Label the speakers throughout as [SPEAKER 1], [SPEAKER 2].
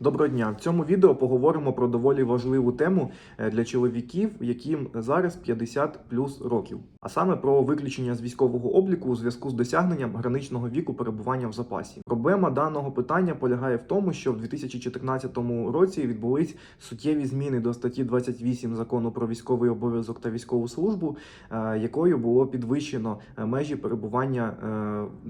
[SPEAKER 1] Доброго дня! В цьому відео поговоримо про доволі важливу тему е, для чоловіків, яким зараз 50 плюс років, а саме про виключення з військового обліку у зв'язку з досягненням граничного віку перебування в запасі. Проблема даного питання полягає в тому, що в 2014 році відбулись суттєві зміни до статті 28 закону про військовий обов'язок та військову службу, е, якою було підвищено е, межі перебування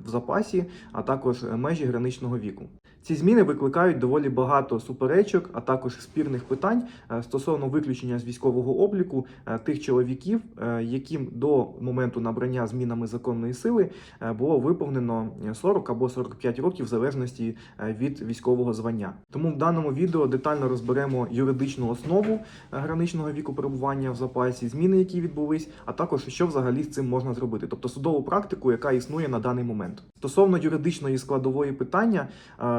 [SPEAKER 1] в запасі, а також межі граничного віку. Ці зміни викликають доволі багато суперечок, а також спірних питань е, стосовно виключення з військового обліку е, тих чоловіків, е, яким до моменту набрання змінами законної сили було виповнено 40 або 45 років в залежності від військового звання. Тому в даному відео детально розберемо юридичну основу граничного віку перебування в запасі, зміни, які відбулись, а також що взагалі з цим можна зробити, тобто судову практику, яка існує на даний момент. Стосовно юридичної складової питання,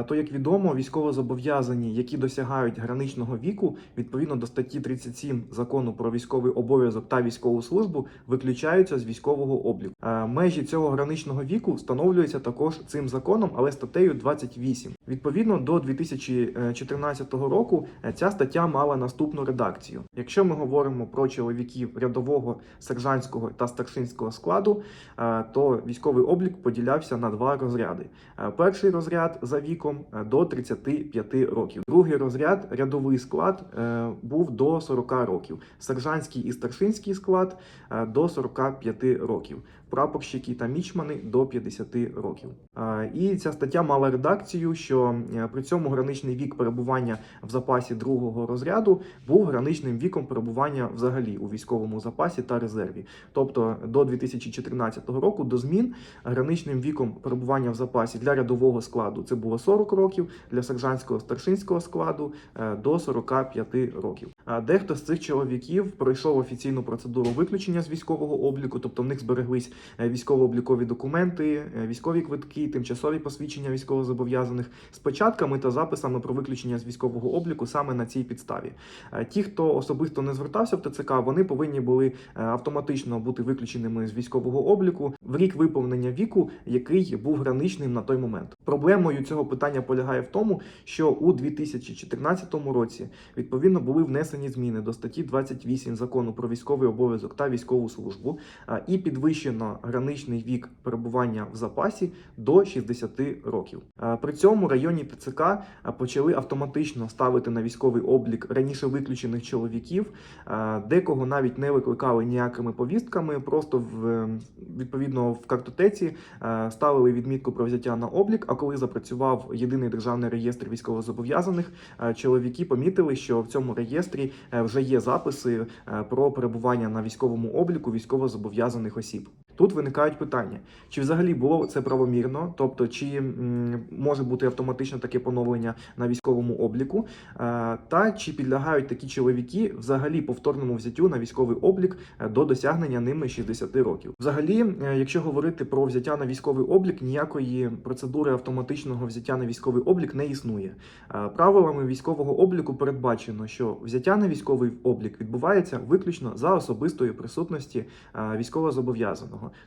[SPEAKER 1] то як відомо, військовозобов'язані, які досягають граничного віку, відповідно до статті 37 закону про військовий обов'язок та військову службу, виключаються з військового обліку. Е, Межі цього граничного віку встановлюються також цим законом, але статтею 28. Відповідно до 2014 року е, ця стаття мала наступну редакцію. Якщо ми говоримо про чоловіків рядового, сержантського та старшинського складу, е, то військовий облік поділявся на два розряди. Перший розряд за віком до 35 років. Другий розряд рядовий склад е, був до 40 років. Сержантський і старшинський склад е, до 45 років. Прапорщики та мічмани до 50 років. І ця стаття мала редакцію, що е, при цьому граничний вік перебування в запасі другого розряду був граничним віком перебування взагалі у військовому запасі та резерві. Тобто до 2014 року до змін граничним віком перебування в запасі для рядового складу це було 40 років, для сержантського старшинського складу е, до 45 років. Дехто з цих чоловіків пройшов офіційну процедуру виключення з військового обліку, тобто в них збереглись військово-облікові документи, е, військові квитки, тимчасові посвідчення військовозобов'язаних з початками та записами про виключення з військового обліку саме на цій підставі. Е, Ті, хто особисто не звертався в ТЦК, вони повинні були е, автоматично бути виключеними з військового обліку в рік виповнення віку, який був граничним на той момент. Проблемою цього питання полягає в тому, що у 2014 році відповідно були внесені зміни до статті 28 закону про військовий обов'язок та військову службу, е, і підвищено граничний вік перебування в запасі до 60 років. Е, При цьому районні ТЦК е, почали автоматично ставити на військовий облік раніше виключених чоловіків, е, декого навіть не викликали ніякими повістками, просто в відповідно в картотеці ставили відмітку про взяття на облік. А коли запрацював єдиний державний реєстр військовозобов'язаних, чоловіки помітили, що в цьому реєстрі вже є записи про перебування на військовому обліку військовозобов'язаних осіб. Тут виникають питання: чи взагалі було це правомірно, тобто чи може бути автоматично таке поновлення на військовому обліку, е, та чи підлягають такі чоловіки взагалі повторному взяттю на військовий облік е, до досягнення ними 60 років. Взагалі, е, якщо говорити про взяття на військовий облік, ніякої процедури автоматичного взяття на військовий облік не існує. Правилами військового обліку передбачено, що взяття на військовий облік відбувається виключно за особистої присутності е,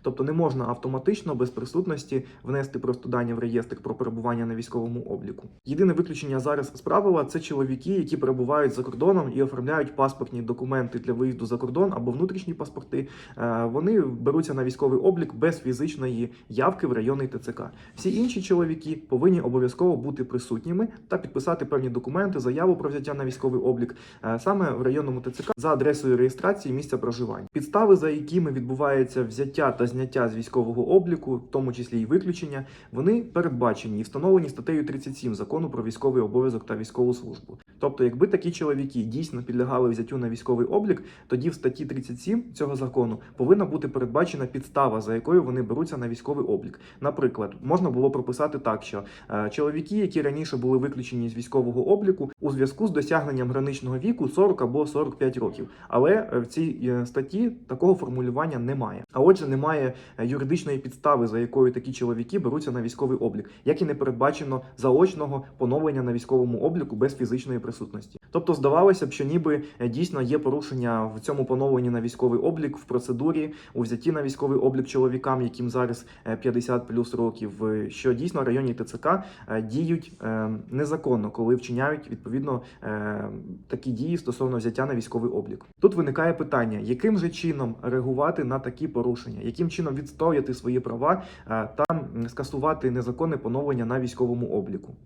[SPEAKER 1] Тобто не можна автоматично без присутності внести просто дані в реєстр про перебування на військовому обліку. Єдине виключення зараз з правила це чоловіки, які перебувають за кордоном і оформляють паспортні документи для виїзду за кордон або внутрішні паспорти. Е, Вони беруться на військовий облік без фізичної явки в районний ТЦК. Всі інші чоловіки повинні обов'язково бути присутніми та підписати певні документи, заяву про взяття на військовий облік е, саме в районному ТЦК за адресою реєстрації місця проживання. Підстави, за якими відбувається взяття та зняття з військового обліку, в тому числі і виключення, вони передбачені і встановлені статтею 37 закону про військовий обов'язок та військову службу. Тобто, якби такі чоловіки дійсно підлягали взяттю на військовий облік, тоді в статті 37 цього закону повинна бути передбачена підстава, за якою вони беруться на військовий облік. Наприклад, можна було прописати так, що е, чоловіки, які раніше були виключені з військового обліку, у зв'язку з досягненням граничного віку 40 або 45 років. Але е, в цій е, статті такого формулювання немає. А отже, немає е, юридичної підстави, за якою такі чоловіки беруться на військовий облік, як і не передбачено заочного поновлення на військовому обліку без фізичної присутності. Тобто здавалося б, що ніби е, дійсно є порушення в цьому поновленні на військовий облік в процедурі у взятті на військовий облік чоловікам, яким зараз е, 50 плюс років, е, що дійсно районні ТЦК е, діють е, незаконно, коли вчиняють відповідно е, такі дії стосовно взяття на військовий облік. Тут виникає питання, яким же чином реагувати на такі порушення, яким чином відстояти свої права е, та скасувати незаконне поновлення на військовому обліку.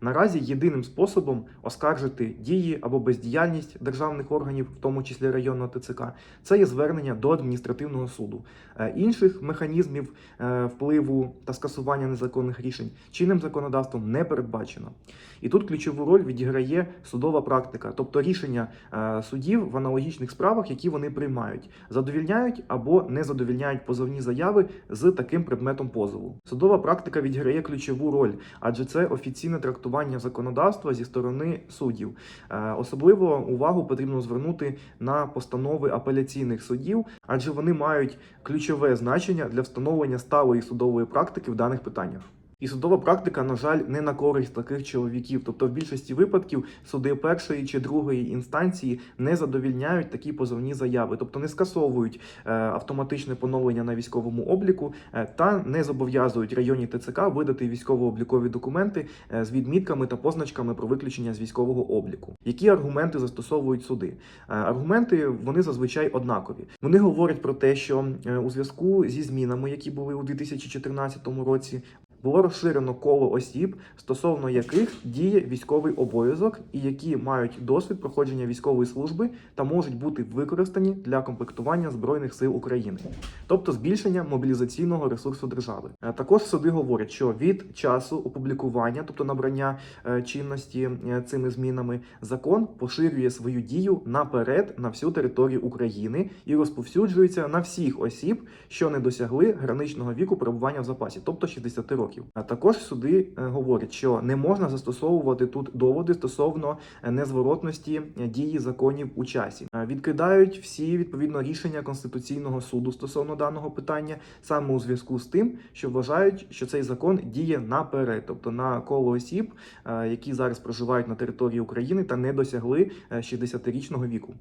[SPEAKER 1] Наразі єдиним способом оскаржити дії або бездіяльність державних органів, в тому числі районного ТЦК, це є звернення до адміністративного суду. Е, Інших механізмів е, впливу та скасування незаконних рішень чинним законодавством не передбачено. І тут ключову роль відіграє судова практика, тобто рішення е, судів в аналогічних справах, які вони приймають, задовільняють або не задовільняють позовні заяви з таким предметом позову. Судова практика відіграє ключову роль, адже це офіційне трактування законодавства зі сторони суддів. Е, Особливо увагу потрібно звернути на постанови апеляційних судів, адже вони мають ключове значення для встановлення сталої судової практики в даних питаннях. І судова практика, на жаль, не на користь таких чоловіків. Тобто, в більшості випадків суди першої чи другої інстанції не задовільняють такі позовні заяви, тобто не скасовують е, автоматичне поновлення на військовому обліку е, та не зобов'язують районні ТЦК видати військово-облікові документи е, з відмітками та позначками про виключення з військового обліку. Які аргументи застосовують суди? Аргументи вони зазвичай однакові. Вони говорять про те, що у зв'язку зі змінами, які були у 2014 році, було розширено коло осіб, стосовно яких діє військовий обов'язок, і які мають досвід проходження військової служби та можуть бути використані для комплектування збройних сил України, тобто збільшення мобілізаційного ресурсу держави. Е, Також суди говорять, що від часу опублікування, тобто набрання е, чинності е, цими змінами, закон поширює свою дію наперед на всю територію України і розповсюджується на всіх осіб, що не досягли граничного віку перебування в запасі, тобто 60 років. А також суди е, говорять, що не можна застосовувати тут доводи стосовно е, незворотності е, дії законів у часі. Відкидають всі відповідно рішення конституційного суду стосовно даного питання, саме у зв'язку з тим, що вважають, що цей закон діє наперед, тобто на коло осіб, які зараз проживають на території України та не досягли е, 60-річного віку.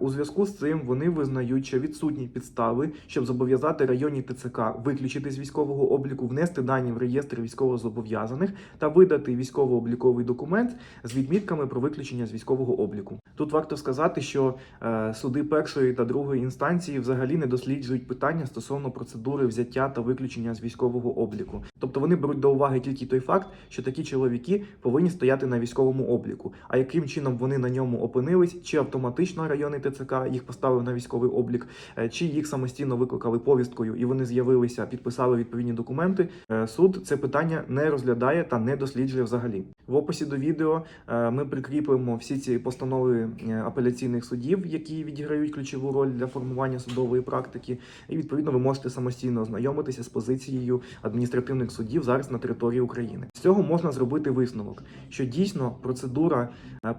[SPEAKER 1] У зв'язку з цим вони визнають, що відсутні підстави, щоб зобов'язати районні ТЦК виключити з військового обліку, внести дані в реєстр військовозобов'язаних та видати військово-обліковий документ з відмітками про виключення з військового обліку. Тут варто сказати, що е, суди першої та другої інстанції взагалі не досліджують питання стосовно процедури взяття та виключення з військового обліку. Тобто вони беруть до уваги тільки той факт, що такі чоловіки повинні стояти на військовому обліку. А яким чином вони на ньому опинились, чи автоматично районний ТЦК їх поставив на військовий облік, е, чи їх самостійно викликали повісткою і вони з'явилися, підписали відповідні документи. Е, Суд це питання не розглядає та не досліджує взагалі. В описі до відео е, ми прикріпимо всі ці постанови апеляційних судів, які відіграють ключову роль для формування судової практики. І відповідно ви можете самостійно ознайомитися з позицією адміністративних судів зараз на території України. З цього можна зробити висновок, що дійсно процедура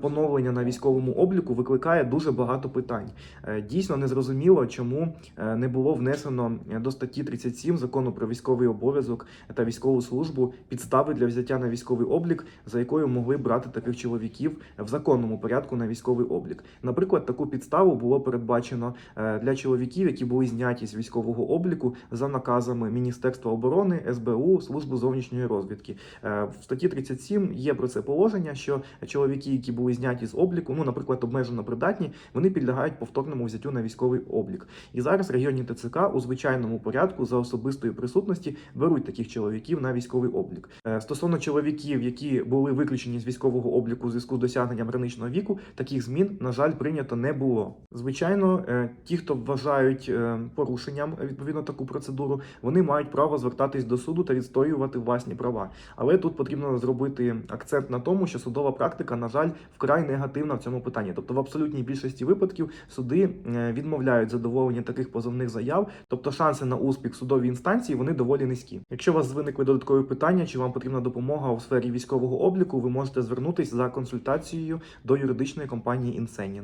[SPEAKER 1] поновлення на військовому обліку викликає дуже багато питань. Е, Дійсно незрозуміло, чому е, не було внесено до статті 37 закону про військовий обов'язок та військову службу підстави для взяття на військовий облік, за якою могли брати таких чоловіків в законному порядку на військовий облік. Наприклад, таку підставу було передбачено е, для чоловіків, які були зняті з військового обліку за наказами Міністерства оборони, СБУ, служби зовнішньої розвідки. В статті 37 є про це положення, що чоловіки, які були зняті з обліку, ну, наприклад, обмежено придатні, вони підлягають повторному взяттю на військовий облік. І зараз районні ТЦК у звичайному порядку за особистої присутності беруть таких чоловіків на військовий облік. Е, Стосовно чоловіків, які були виключені з військового обліку у зв'язку з досягненням граничного віку, таких змін, на жаль, прийнято не було. Звичайно, е, ті, хто вважають е, порушенням відповідно таку процедуру, вони мають право звертатись до суду та відстоювати власні права. Але тут потрібно зробити акцент на тому, що судова практика, на жаль, вкрай негативна в цьому питанні. Тобто, в абсолютній більшості випадків суди е, відмовляють задоволення таких позовних заяв, тобто шанси на успіх судовій інстанції вони доволі низькі. Якщо у вас виникли додаткові питання, чи вам потрібна допомога у сфері військового обліку, ви можете звернутися за консультацією до юридичної компанії Інсенін.